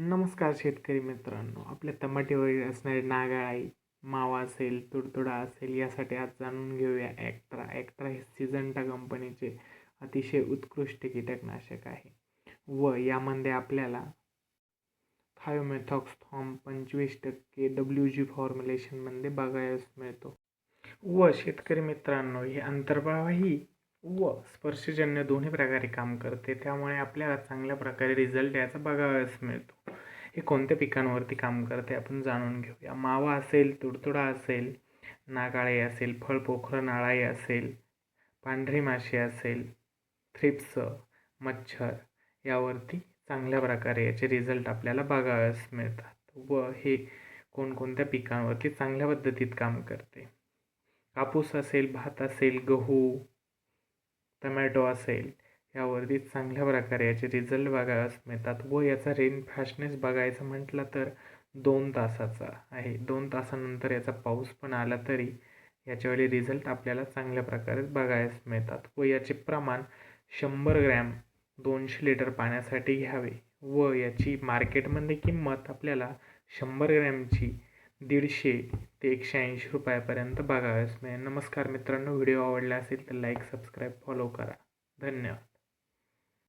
नमस्कार शेतकरी मित्रांनो आपल्या टमाटीवर असणारे नागाळाई मावा असेल तुडतुडा असेल यासाठी आज जाणून घेऊया ॲक्ट्रा. ॲक्ट्रा हे सिजंटा कंपनीचे अतिशय उत्कृष्ट कीटकनाशक आहे. व यामध्ये आपल्याला थायोमेथॉक्सथॉम पंचवीस टक्के डब्ल्यू जी फॉर्म्युलेशनमध्ये बघायला मिळतो. व शेतकरी मित्रांनो हे अंतर्भावही व स्पर्शजन्य दोन्ही प्रकारे काम करते त्यामुळे आपल्याला चांगल्या प्रकारे रिझल्ट याचा बघावयास मिळतो. हे कोणत्या पिकांवरती काम करते आपण जाणून घेऊया. मावा असेल तुडतुडा असेल नागाळे असेल फळपोखरं नाळाई असेल पांढरी माशी असेल थ्रिप्स मच्छर यावरती चांगल्या प्रकारे याचे रिझल्ट आपल्याला बघावयास मिळतात. व हे कोणकोणत्या पिकांवरती चांगल्या पद्धतीत काम करते. कापूस असेल भात असेल गहू टमॅटो असेल यावरती चांगल्या प्रकारे याचे रिझल्ट बघायला मिळतात व हो, याचा रेन फास्टनेस बघायचं म्हटलं तर दोन तासाचा आहे. दोन तासानंतर याचा पाऊस पण आला तरी याच्यावेळी रिझल्ट आपल्याला चांगल्या प्रकारे बघायस मिळतात. व याचे प्रमाण शंभर ग्रॅम दोनशे लिटर पाण्यासाठी घ्यावे व याची मार्केटमध्ये किंमत आपल्याला शंभर ग्रॅमची दीडशे ते एकशे ऐंशी रुपयापर्यंत बघाव्यास मिळेल. नमस्कार मित्रांनो व्हिडिओ आवडला असेल तर लाईक सबस्क्राईब फॉलो करा. धन्यवाद.